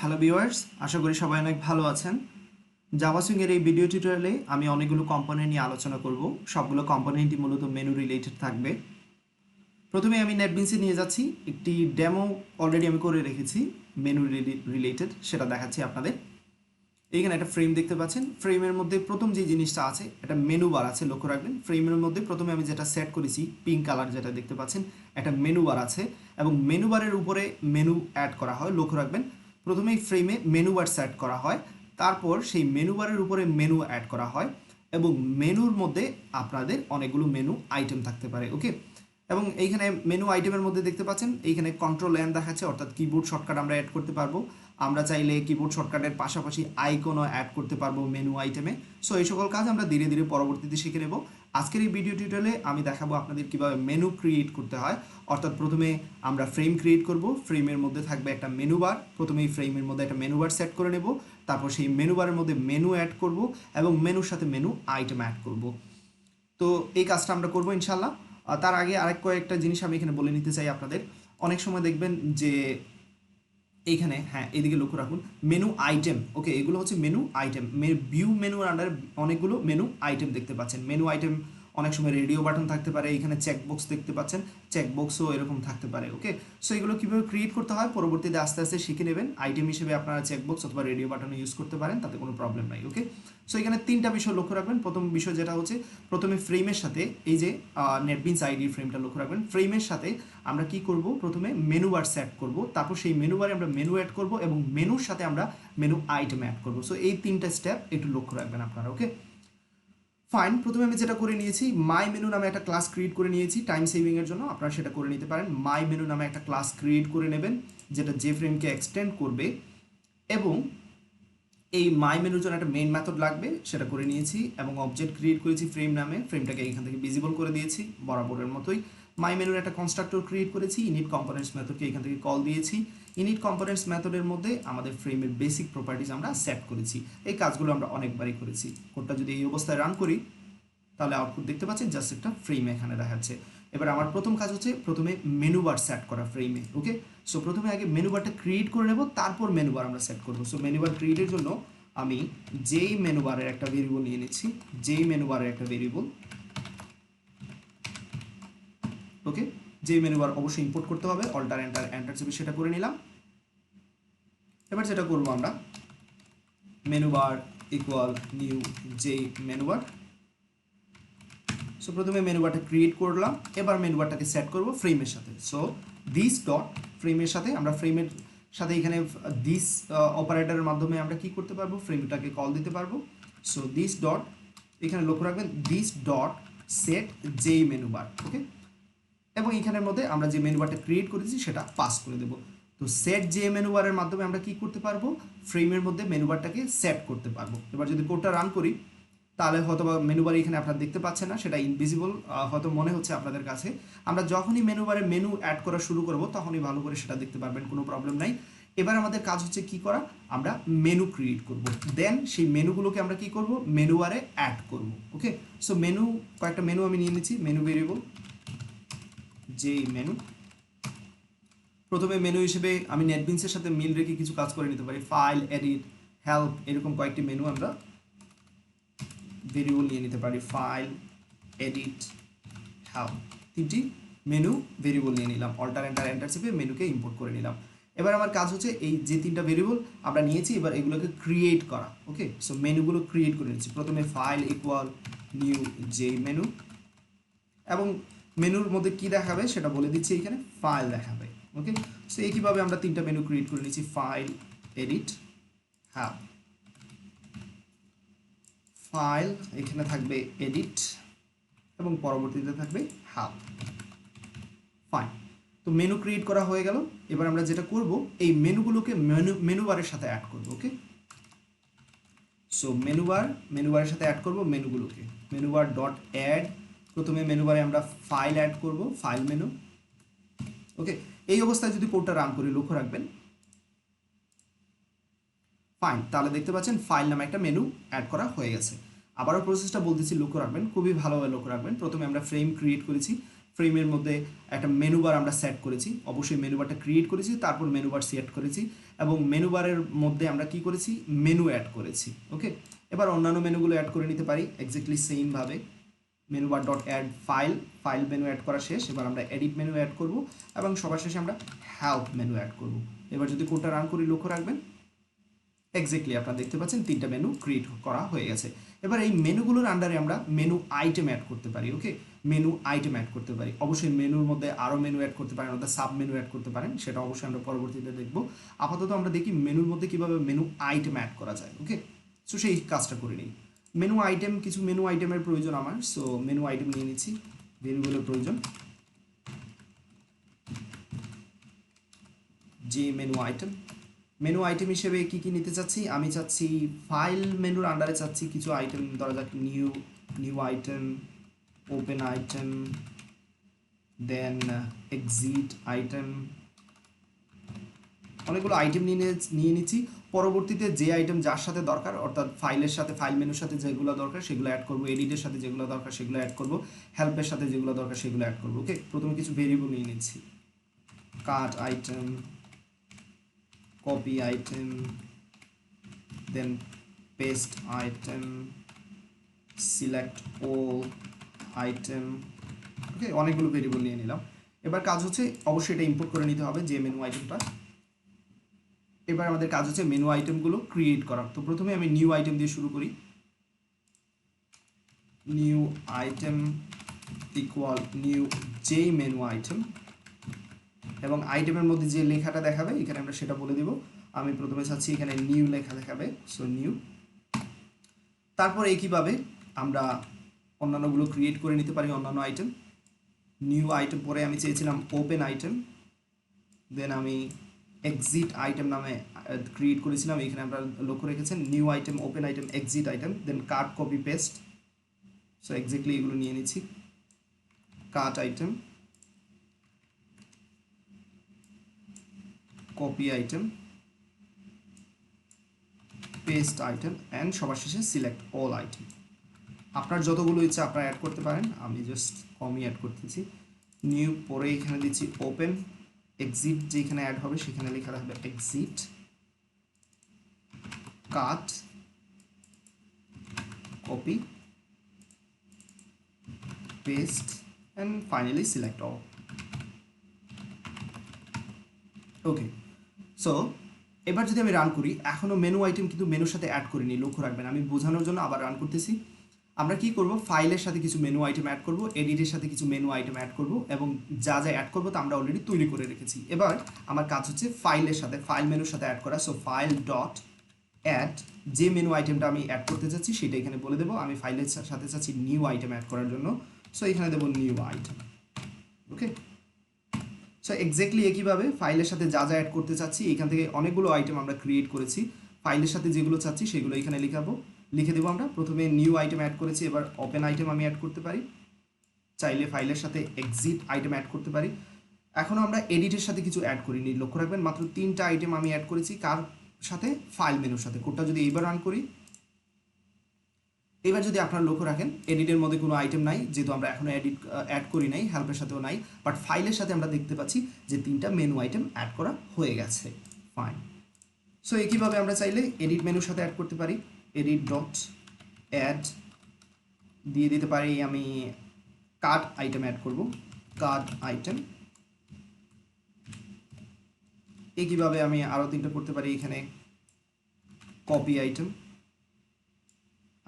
Hello viewers আশা করি সবাই অনেক ভালো আছেন। জাভাসুইং এর এই ভিডিও টিউটোরিয়ালে আমি অনেকগুলো কোম্পানি নিয়ে আলোচনা করব। সবগুলো কোম্পানিটি মূলত মেনু রিলেটেড থাকবে। প্রথমে আমি নেটবিনসে নিয়ে যাচ্ছি। একটি ডেমো অলরেডি আমি করে রেখেছি মেনু রিলেটেড সেটা দেখাচ্ছি আপনাদের। এইখানে একটা ফ্রেম দেখতে পাচ্ছেন। ফ্রেমের মধ্যে প্রথম যে জিনিসটা আছে, একটা মেনু বার আছে, লক্ষ্য রাখবেন। ফ্রেমের মধ্যে প্রথমে আমি যেটা সেট করেছি পিঙ্ক কালার যেটা দেখতে পাচ্ছেন, একটা মেনু বার আছে। এবং মেনু বারের উপরে মেনু অ্যাড করা হয়, লক্ষ্য রাখবেন। প্রথমেই ফ্রেমে মেনু বার সেট করা হয়, তারপর সেই মেনু বারের উপরে মেনু অ্যাড করা হয় এবং মেনুর মধ্যে আপনাদের অনেকগুলো মেনু আইটেম থাকতে পারে ওকে এবং এইখানে মেনু আইটেমের মধ্যে দেখতে পাচ্ছেন, এইখানে কন্ট্রোল এন দেখাচ্ছে, অর্থাৎ কিবোর্ড শর্টকাট আমরা অ্যাড করতে পারব। আমরা চাইলে কিবোর্ড শর্টকাটের পাশাপাশি আইকনও অ্যাড করতে পারব মেনু আইটেমে সো এই সকল কাজ আমরা ধীরে ধীরে পরবর্তীতে শিখে নেব। আজকের এই ভিডিও টিউটোরিয়ালে আমি দেখাবো আপনাদের কীভাবে মেনু ক্রিয়েট করতে হয়। অর্থাৎ প্রথমে আমরা ফ্রেম ক্রিয়েট করব। ফ্রেমের মধ্যে থাকবে একটা মেনু বার প্রথমে এই ফ্রেমের মধ্যে একটা মেনু বার সেট করে নেব। তারপর সেই মেনু বারের মধ্যে মেনু অ্যাড করব এবং মেনুর সাথে মেনু আইটেম অ্যাড করব। তো এই কাজটা আমরা করব ইনশাল্লাহ তার আগে আরেক কয়েকটা জিনিস আমি এখানে বলে নিতে চাই আপনাদের। অনেক সময় দেখবেন যে এইখানে হ্যাঁ এদিকে লক্ষ্য রাখুন মেনু আইটেম ওকে এগুলো হচ্ছে মেনু আইটেম ভিউ মেনুর আন্ডারে অনেকগুলো মেনু আইটেম দেখতে পাচ্ছেন। মেনু আইটেম অনেক সময় রেডিও বাটন থাকতে পারে, এখানে চেকবক্স দেখতে পাচ্ছেন চেকবক্সও এরকম থাকতে পারে ওকে সো এগুলো কীভাবে ক্রিয়েট করতে হয়, পরবর্তীতে আস্তে আস্তে শিখে নেবেন। আইটেম হিসেবে আপনারা চেকবক্স অথবা রেডিও বাটন ইউজ করতে পারেন, তাতে কোনো প্রবলেম নাই ওকে সো এখানে তিনটা বিষয় লক্ষ্য রাখবেন। প্রথম বিষয় যেটা হচ্ছে, প্রথমে ফ্রেমের সাথে এই যে নেটবিনস আইডি ফ্রেমটা লক্ষ্য রাখবেন। ফ্রেমের সাথে আমরা কি করব? প্রথমে মেনু বার সেট করব। তারপর সেই মেনু বারে আমরা মেনু অ্যাড করব এবং মেনুর সাথে আমরা মেনু আইটেম অ্যাড করব। সো এই তিনটা স্টেপ একটু লক্ষ্য রাখবেন আপনারা ওকে ফাইন প্রথমে আমি যেটা করে নিয়েছি মাই মেনু নামে একটা ক্লাস ক্রিয়েট করে নিয়েছি। টাইম সেভিং এর জন্য আপনারা সেটা করে নিতে পারেন। মাই মেনু নামে একটা ক্লাস ক্রিয়েট করে নেবেন, যেটা যে ফ্রেমকে এক্সটেন্ড করবে। এবং এই মাই মেনুর জন্য একটা মেন মেথড লাগবে, সেটা করে নিয়েছি এবং অবজেক্ট ক্রিয়েট করেছি ফ্রেম নামে। ফ্রেমটাকে এখান থেকে ভিজিবল করে দিয়েছি, বরাবরের মতোই। মাই মেনুর একটা কনস্ট্রাক্টর ক্রিয়েট করেছি ইনিট কম্পোনেন্টস মেথডকে এখান থেকে কল দিয়েছি। ইনিট কম্পোনেন্টস মেথডের মধ্যে আমাদের ফ্রেমের বেসিক প্রপার্টিজ আমরা সেট করেছি। এই কাজগুলো আমরা অনেকবারই করেছি। কোডটা যদি এই অবস্থায় রান করি, তাহলে আউটপুট দেখতে পাচ্ছেন জাস্ট একটা ফ্রেম এখানে দেখাচ্ছে। এবার আমার প্রথম কাজ হচ্ছে প্রথমে মেনু বার সেট করা ফ্রেমে ওকে সো প্রথমে আগে মেনু বারটা ক্রিয়েট করে নেব, তারপর মেনু বার আমরা সেট করব। সো মেনু বার ক্রিয়েটের জন্য আমি যেই মেনু বারের একটা ভেরিয়েবল নিয়ে নিচ্ছি, যেই মেনু বারের একটা ভেরিয়েবল ওকে যেই মেনু বার অবশ্যই ইম্পোর্ট করতে হবে অল্টার এন্টার এন্টার চেপে সেটা করে নিলাম। এবার যেটা করব আমরা মেনু বার ইকুয়াল নিউ যেই মেনু বার সো প্রথমে মেনু বারটা ক্রিয়েট করলাম, এবার মেনু বারটাকে সেট করব ফ্রেমের সাথে। সো দিস ডট ফ্রেমের সাথে আমরা ফ্রেমের সাথে এখানে দিস অপারেটরের মাধ্যমে আমরা কি করতে পারব? ফ্রেমটাকে কল দিতে পারব। সো দিস ডট এখানে লক্ষ্য রাখবেন দিস ডট সেট যেই মেনু বার ওকে এবং এখানের মধ্যে আমরা যে মেনু বারটা ক্রিয়েট করেছি, সেটা পাস করে দেবো। তো সেট যে মেনু বারের মাধ্যমে আমরা কি করতে পারব? ফ্রেমের মধ্যে মেনু বারটাকে সেট করতে পারব। এবার যদি কোডটা রান করি তাহলে হয়তো বা মেনু বারে এখানে আপনারা দেখতে পাচ্ছেন না, সেটা ইনভিজিবল হয়তো মনে হচ্ছে আপনাদের কাছে। আমরা যখনই মেনু বারে মেনু অ্যাড করা শুরু করব, তখনই ভালো করে সেটা দেখতে পারবেন, কোনো প্রবলেম নাই। এবার আমাদের কাজ হচ্ছে কি করা? আমরা মেনু ক্রিয়েট করব। দেন সেই মেনুগুলোকে আমরা কি করব? মেনু বারে অ্যাড করব। ওকে সো মেনু কয়েকটা মেনু আমি নিয়ে নিচ্ছি। মেনু ভেরিয়েবল যে মেনু প্রথমে মেনু হিসেবে আমি নেটবিনসের সাথে মিল রেখে কিছু কাজ করে নিতে পারি। ফাইল এডিট হেল্প এরকম কয়েকটি মেনু আমরা ভেরিয়েবল নিয়ে নিতে পারি ফাইল এডিট হেল্প তিনটি মেনু ভেরিয়েবল নিয়ে নিলাম অল্টার এন্টার এন্টার চেপে মেনুকে ইম্পোর্ট করে নিলাম। এবার আমার কাজ হচ্ছে এই যে তিনটা ভেরিয়েবল আমরা নিয়েছি, এবার এগুলোকে ক্রিয়েট করা ওকে সো মেনুগুলো ক্রিয়েট করে নিচ্ছি প্রথমে file equal new J menu এবং মেনুর মধ্যে কি দেখাবে সেটা বলে দিচ্ছি এখানে ফাইল দেখাবে ওকে সো একইভাবে আমরা তিনটা মেনু ক্রিয়েট করে নিচ্ছি ফাইল এডিট হ্যাঁ ফাইল এখানে থাকবে এডিট এবং পরবর্তীতে থাকবে হাব ফাইন তো মেনু ক্রিয়েট করা হয়ে গেল। এবার আমরা যেটা করব, এই মেনুগুলোকে মেনু মেনু বারের সাথে অ্যাড করব okay so menu bar menu বারের সাথে অ্যাড করব মেনুগুলোকে মেনু বার ডট অ্যাড প্রথমে মেনু বারে আমরা ফাইল অ্যাড করব ফাইল মেনু ওকে এই অবস্থায় যদি কোডটা রান করি, লক্ষ্য রাখবেন ফাইন তাহলে দেখতে পাচ্ছেন ফাইল নামে একটা মেনু অ্যাড করা হয়ে গেছে। আবারও প্রসেসটা বলতেছি লক্ষ্য রাখবেন, খুবই ভালোভাবে লক্ষ্য রাখবেন। প্রথমে আমরা ফ্রেম ক্রিয়েট করেছি। ফ্রেমের মধ্যে একটা মেনু বার আমরা সেট করেছি। অবশ্যই মেনু বারটা ক্রিয়েট করেছি, তারপর মেনু বার সেট করেছি এবং মেনু বারের মধ্যে আমরা কি করেছি? মেনু অ্যাড করেছি ওকে এবার অন্যান্য মেনুগুলো অ্যাড করে নিতে পারি এক্স্যাক্টলি সেমভাবে menu bar dot add file file menu add করা শেষ। এবার আমরা এডিট মেনু অ্যাড করব এবং সবার শেষে আমরা হেল্প মেনু অ্যাড করব। এবার যদি কোডটা রান করি, লক্ষ্য রাখবেন এক্স্যাক্টলি আপনারা দেখতে পাচ্ছেন তিনটা মেনু ক্রিয়েট করা হয়ে গেছে। এবার এই মেনুগুলোর আন্ডারে আমরা মেনু আইটেম অ্যাড করতে পারি ওকে মেনু আইটেম অ্যাড করতে পারি। অবশ্যই মেনুর মধ্যে আরও মেনু অ্যাড করতে পারেন, অর্থাৎ সাব মেনু অ্যাড করতে পারেন, সেটা অবশ্যই আমরা পরবর্তীতে দেখব। আপাতত আমরা দেখি মেনুর মধ্যে কীভাবে মেনু আইটেম অ্যাড করা যায় ওকে সো সেই কাজটা করে নিই। মেনু আইটেম কিছু মেনু আইটেমের প্রয়োজন আমার। সো মেনু আইটেম নিয়ে নিচ্ছি। মেনুগুলোর প্রয়োজন। যে মেনু আইটেম মেনু আইটেম হিসেবে কি কি নিতে চাচ্ছি? আমি চাচ্ছি ফাইল মেনুর আন্ডারে চাচ্ছি কিছু আইটেম ধরা যাক new new item open item then exit item অনেকগুলো আইটেম নিয়ে নিয়ে নিচ্ছি। পরবর্তীতে যে আইটেম যার সাথে দরকার, অর্থাৎ ফাইলের সাথে ফাইল মেনুর সাথে যেগুলো দরকার, সেগুলো অ্যাড করব। এডিটের সাথে যেগুলো দরকার, সেগুলো অ্যাড করব। হেল্পের সাথে যেগুলো দরকার, সেগুলো অ্যাড করব। ওকে প্রথমে কিছু ভেরিয়েবল নিয়ে নিচ্ছি। Cut item copy item, then paste item, select all item. Okay অনেকগুলো ভেরিয়েবল নিয়ে নিলাম। এবার কাজ হচ্ছে অবশ্যই এটা ইম্পোর্ট করে নিতে হবে যে মেনু আইটেমটা এবার আমাদের কাজ হচ্ছে মেনু আইটেমগুলো ক্রিয়েট করা তো প্রথমে আমি নিউ আইটেম দিয়ে শুরু করি। নিউ আইটেম ইকুয়াল নিউ যেই মেনু আইটেম এবং আইটেমের মধ্যে যে লেখাটা দেখাবে, এখানে আমরা সেটা বলে দিব। আমি প্রথমে চাচ্ছি এখানে নিউ লেখা দেখাবে। সো নিউ তারপর একইভাবে আমরা অন্যান্যগুলো ক্রিয়েট করে নিতে পারি, অন্যান্য আইটেম নিউ আইটেম পরে আমি চেয়েছিলাম ওপেন আইটেম দেন আমি এক্সিট আইটেম নামে ক্রিয়েট করেছিলাম। এখানে আমরা লক্ষ্য রেখেছেন new item open item exit item then cut copy paste so exactly এগুলো নিয়ে নিচ্ছি। Cut item copy item paste item and সবার শেষে সিলেক্ট অল আইটেম আপনার যতগুলো ইচ্ছা আপনারা অ্যাড করতে পারেন। আমি জাস্ট কমই অ্যাড করতেছি। নিউ পরে এখানে দিচ্ছি ওপেন এক্সিট যেখানে অ্যাড হবে সেখানে লেখা থাকবে exit cut copy paste and finally select all okay so এবার যদি আমি রান করি এখনও মেনু আইটেম কিন্তু মেনুর সাথে অ্যাড করিনি, লক্ষ্য রাখবেন। আমি বোঝানোর জন্য আবার রান করতেছি। আমরা কি করব? ফাইলের সাথে কিছু মেনু আইটেম অ্যাড করব এডিটের সাথে কিছু মেনু আইটেম অ্যাড করব, এবং যা যা অ্যাড করব তা আমরা অলরেডি তৈরি করে রেখেছি। এবার আমার কাজ হচ্ছে ফাইলের সাথে ফাইল মেনুর সাথে অ্যাড করা। সো ফাইল ডট অ্যাড যে মেনু আইটেমটা আমি অ্যাড করতে চাচ্ছি, সেটা এখানে বলে দেবো। আমি ফাইলের সাথে চাচ্ছি নিউ আইটেম অ্যাড করার জন্য। সো এখানে দেবো new item okay so exactly একইভাবে ফাইলের সাথে যা যা অ্যাড করতে চাচ্ছি, এখান থেকে অনেকগুলো আইটেম আমরা ক্রিয়েট করেছি। ফাইলের সাথে যেগুলো চাচ্ছি, সেগুলো এখানে লিখাবো। লিখে দেবো আমরা। প্রথমে নিউ আইটেম অ্যাড করেছি, এবার ওপেন আইটেম আমি অ্যাড করতে পারি। চাইলে ফাইলের সাথে এক্সিট আইটেম অ্যাড করতে পারি। এখনও আমরা এডিটের সাথে কিছু অ্যাড করিনি। লক্ষ্য রাখবেন, মাত্র তিনটা আইটেম আমি অ্যাড করেছি। কার সাথে? ফাইল মেনুর সাথে। কোডটা যদি এইবার রান করি এবার যদি আপনারা লক্ষ্য রাখেন এডিটের মধ্যে কোনো আইটেম নাই, যেহেতু আমরা এখনও এডিট অ্যাড করি নাই হেল্পের সাথেও নাই বাট ফাইলের সাথে আমরা দেখতে পাচ্ছি যে তিনটা মেনু আইটেম অ্যাড করা হয়ে গেছে। ফাইন সো একইভাবে আমরা চাইলে এডিট মেনুর সাথে অ্যাড করতে পারি। এডিট ডট অ্যাড দিয়ে দিতে পারি আমি কার্ড আইটেম অ্যাড করব। কার্ড আইটেম একইভাবে আমি আরও তিনটা করতে পারি এখানে কপি আইটেম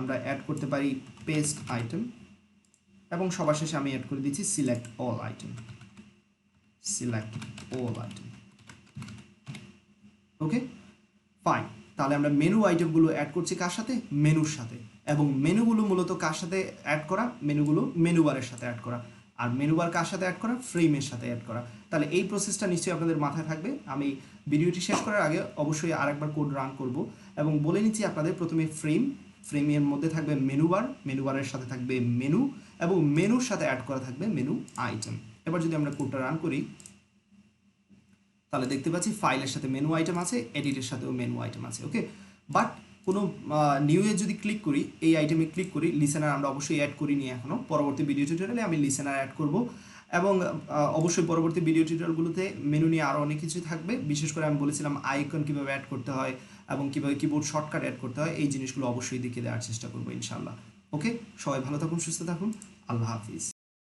আমরা অ্যাড করতে পারি পেস্ট আইটেম এবং সবার শেষে আমি অ্যাড করে দিচ্ছি select all item select all item okay fine তাহলে আমরা মেনু আইটেমগুলো অ্যাড করছি কার সাথে? মেনুর সাথে। এবং মেনুগুলো মূলত কার সাথে অ্যাড করা? মেনুগুলো মেনু বারের সাথে অ্যাড করা। আর মেনু বার কার সাথে অ্যাড করা? ফ্রেমের সাথে অ্যাড করা। তাহলে এই প্রসেসটা নিশ্চয়ই আপনাদের মাথায় থাকবে। আমি ভিডিওটি শেষ করার আগে অবশ্যই আরেকবার কোড রান করব। এবং বলে নিচ্ছি আপনাদের প্রথমে ফ্রেম ফ্রেমের মধ্যে থাকবে মেনু বার মেনু বারের সাথে থাকবে মেনু এবং মেনুর সাথে অ্যাড করা থাকবে মেনু আইটেম এবার যদি আমরা কোডটা রান করি, তাহলে দেখতে পাচ্ছি ফাইলের সাথে মেনু আইটেম আছে এডিটের সাথেও মেনু আইটেম আছে ওকে বাট কোনো নিউ এ যদি ক্লিক করি, এই আইটেমে ক্লিক করি লিসেনার আমরা অবশ্যই অ্যাড করিনি এখনও পরবর্তী ভিডিও টিউটোরিয়ালে আমি লিসেনার অ্যাড করব এবং অবশ্যই পরবর্তী ভিডিও টিউটোরিয়ালগুলোতে মেনু নিয়ে আরও অনেক কিছু থাকবে। বিশেষ করে আমি বলেছিলাম আইকন কীভাবে অ্যাড করতে হয় এবং কীভাবে কিবোর্ড শর্টকাট অ্যাড করতে হয়, এই জিনিসগুলো অবশ্যই দেখে দেওয়ার চেষ্টা করব ইনশাল্লাহ ওকে সবাই ভালো থাকুন, সুস্থ থাকুন। আল্লাহ হাফিজ।